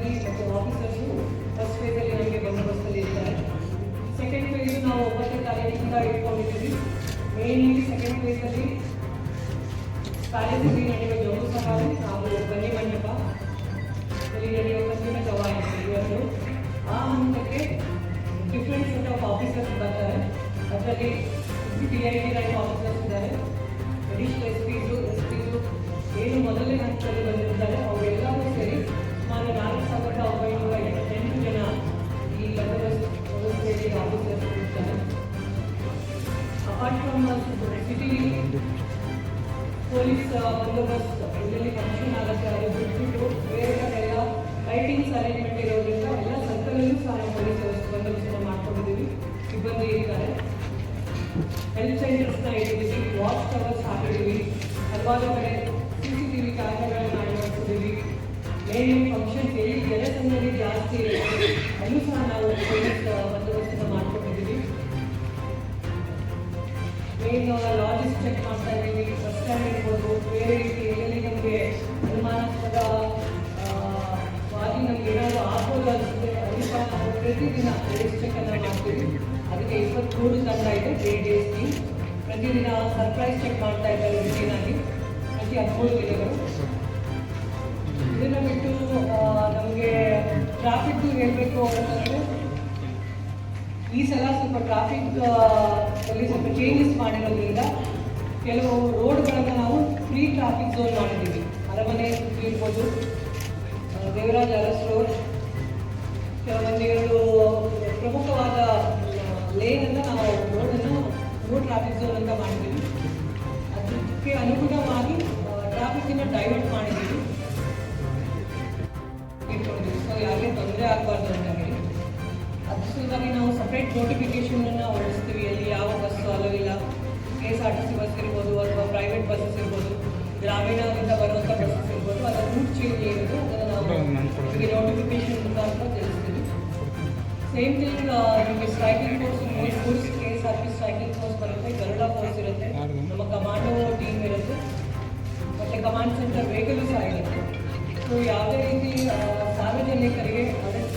ಮತ್ತು officers first ಫೇಸಲ್ಲಿ ನಮಗೆ ಬಂದೋಬಸ್ತಲ್ಲಿ ಇರ್ತಾರೆ ಸೆಕೆಂಡ್ ಫೇಸ್ ನಾವು ಒಂಬತ್ತನೇ ತಾರೀಕಿಂದ ಇಟ್ಕೊಂಡಿದ್ದೀವಿ ಮೇನ್ಲಿ ಸೆಕೆಂಡ್ ಫೇಸಲ್ಲಿ ಪ್ಯಾಲೇಸಲ್ಲಿ ನಡೆಯುವ ಜೋಗು ಸವಾರಿ ಹಾಗೂ ಬನ್ನಿ ಮಂಟಪ ಇಲ್ಲಿ ನಡೆಯುವ ಕಬ್ಬಿನ ಕವಾಯತು ಇವತ್ತು ಆ ಹಂತಕ್ಕೆ ಡಿಫ್ರೆಂಟ್ ಸೆಟ್ ಆಫ್ ಆಫೀಸರ್ಸ್ ಬರ್ತಾರೆ ಅದರಲ್ಲಿ D I T right officers ಇದ್ದಾರೆ additional S ಪಿಸು from city police ಬಂದೋಬಸ್ತ್ ಇಲ್ಲಿ ಫಂಕ್ಷನ್ ಆಗುತ್ತೆ ಅದು ಬಿಟ್ಬಿಟ್ಟು ಬೇರೆ ಕಡೆ ಎಲ್ಲ ಲೈಟಿಂಗ್ಸ್ ಅರೇಂಜ್ಮೆಂಟ್ ಇರೋದ್ರಿಂದ ಎಲ್ಲ ಸರ್ಕಲಲ್ಲೂ ಸಹ ನಾವು ಪೊಲೀಸ್ ಬಂದೋಬಸ್ತನ್ನು ಮಾಡ್ಕೊಂಡಿದ್ದೀವಿ ಸಿಬ್ಬಂದಿ ಇರ್ತಾರೆ ಹೆಲ್ತ್ ಸೆಂಟರ್ಸ್ನ ಇಟ್ಟಿದ್ದೀವಿ ವಾಚ್ ಟವರ್ಸ್ ಹಾಕಿದ್ದೀವಿ ಹಲವಾರು ಕಡೆ ಸಿ ಸಿ ಟಿ ವಿ ಕ್ಯಾಮ್ರಾಗಳನ್ನ ಅಳವಡಿಸಿದ್ದೀವಿ ಮೇನ್ ಫಂಕ್ಷನ್ಸ್ ಎಲ್ಲಿ ಜನಸಂದಣಿ ಜಾಸ್ತಿ ಅಲ್ಲೂ ಸಹ ನಾವು ಪೊಲೀಸ್ ಬಂದೋಬಸ್ತನ್ನು ಮೇನ್ ಲಾಜಿಸ್ ಚೆಕ್ ಮಾಡ್ತಾ ಇದ್ದೀವಿ ಬಸ್ ಸ್ಟ್ಯಾಂಡ್ ಇರ್ಬೋದು ಬೇರೆ ರೀತಿ ಎಲ್ಲೆಲ್ಲಿ ನಮಗೆ ಅನುಮಾನಾಸ್ಪದ ಆ, ವಾಗಿ ನಮ್ಗೆ ಏನಾದರೂ ಆಗ್ಬೋದು ಅನಿಸುತ್ತೆ ಅದಕ್ಕೆ ನಾವು ಪ್ರತಿದಿನ ಲೇಸ್ ಚೆಕ್ ಅನ್ನು ಮಾಡ್ತೀವಿ. ಅದಕ್ಕೆ ಇಪ್ಪತ್ತ್ಮೂರು ತಂಡ ಇದೆ ತ್ರೀ ಡೇಸ್ಗೆ ಪ್ರತಿದಿನ ಸರ್ಪ್ರೈಸ್ ಚೆಕ್ ಮಾಡ್ತಾ ಇದ್ದಾರೆ ರುಟೀನಾಗಿ ಪ್ರತಿ ಹದಿಮೂರು ದಿನಗಳು. ಇದನ್ನು ಬಿಟ್ಟು ನಮಗೆ ಟ್ರಾಫಿಕ್ ಹೇಳಬೇಕು ಅಂತಂದರೆ ಈ ಸಲ ಸ್ವಲ್ಪ ಟ್ರಾಫಿಕ್ ಅಲ್ಲಿ ಸ್ವಲ್ಪ ಚೇಂಜಸ್ ಮಾಡಿರೋದ್ರಿಂದ ಕೆಲವು ರೋಡ್ಗಳನ್ನು ನಾವು ಫ್ರೀ ಟ್ರಾಫಿಕ್ ಝೋನ್ ಮಾಡಿದ್ದೀವಿ. ಅರಮನೆ ಇರ್ಬೋದು ದೇವರಾಜ ಅರಸ್ ರೋಡ್ ಕೆಲವೊಂದು ಎರಡು ಪ್ರಮುಖವಾದ ಲೇನನ್ನು ನಾವು ರೋಡನ್ನು ನೋ ಟ್ರಾಫಿಕ್ ಝೋನ್ ಅಂತ ಮಾಡಿದ್ದೀವಿ. ಅದಕ್ಕೆ ಅನುಗುಣವಾಗಿ ಟ್ರಾಫಿಕ್ಕನ್ನು ಡೈವರ್ಟ್ ಮಾಡಿದ್ದೀವಿ. ಅದ್ರ ಸಲುವಾಗಿ ನಾವು ಸಪ್ರೇಟ್ ನೋಟಿಫಿಕೇಶನ್ ಅನ್ನ ಹೊರಡಿಸ್ತೀವಿ. ಅಲ್ಲಿ ಯಾವ ಬಸ್ ಅಲೋ ಇಲ್ಲ. K S R T C bus ಇರ್ಬೋದು ಅಥವಾ ಪ್ರೈವೇಟ್ ಬಸ್ಸಸ್ ಇರ್ಬೋದು ಗ್ರಾಮೀಣದಿಂದ ಬರುವಂಥ ಬಸ್ಸಸ್ ಇರ್ಬೋದು ಅದರ ರೂಟ್ ಚೇಂಜ್ ಏನಿದೆ ಅದನ್ನು ನಾವು ನಿಮಗೆ ನೋಟಿಫಿಕೇಶನ್ ಮುಖಾಂತರ ತಿಳಿಸ್ತೀವಿ. ಸೇಮ್ ಥಿಂಗ್ ನಿಮಗೆ ಸ್ಟ್ರೈಕಿಂಗ್ ಫೋರ್ಸ್ ಮೂರು force K S R P striking force ಬರುತ್ತೆ ಗರುಡ ಫೋರ್ಸ್ ಇರುತ್ತೆ ನಮ್ಮ ಕಮಾಂಡೋ ಟೀಮ್ ಇರುತ್ತೆ. ಮತ್ತು ಕಮಾಂಡ್ ಸೆಂಟರ್ ವೆಹಿಕಲ್ ಸಹ ಇರುತ್ತೆ. ಸೊ ಯಾವುದೇ ರೀತಿ ಸಾರ್ವಜನಿಕರಿಗೆ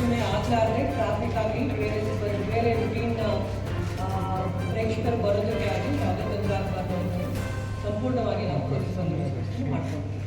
ಅಡಚಣೆ ಆಗಲಾರದೆ ಟ್ರಾಫಿಕ್ ಆಗಲಿ ಬೇರೆ ಬ- ಬೇರೆ ರುಟೀನ್ ಪ್ರೇಕ್ಷಕರು ಬರೋದಕ್ಕೆ ಆಗಲಿ